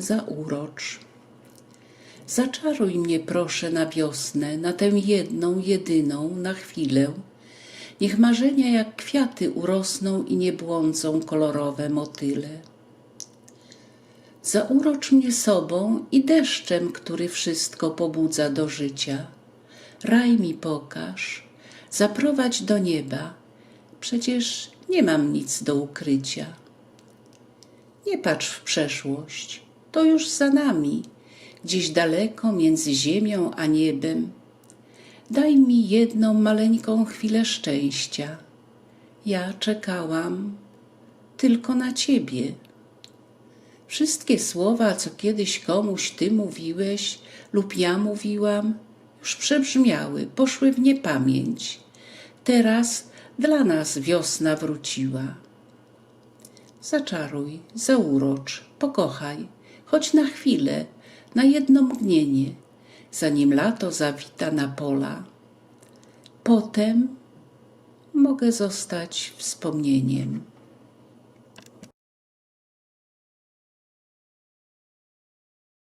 Zaurocz. Zaczaruj mnie proszę na wiosnę, na tę jedną, jedyną, na chwilę. Niech marzenia jak kwiaty urosną i nie błądzą kolorowe motyle. Zaurocz mnie sobą i deszczem, który wszystko pobudza do życia. Raj mi pokaż, zaprowadź do nieba, przecież nie mam nic do ukrycia. Nie patrz w przeszłość, to już za nami, gdzieś daleko między ziemią a niebem. Daj mi jedną maleńką chwilę szczęścia. Ja czekałam tylko na ciebie. Wszystkie słowa, co kiedyś komuś ty mówiłeś lub ja mówiłam, już przebrzmiały, poszły w niepamięć. Teraz dla nas wiosna wróciła. Zaczaruj, zaurocz, pokochaj, choć na chwilę, na jedno mgnienie, zanim lato zawita na pola. Potem mogę zostać wspomnieniem.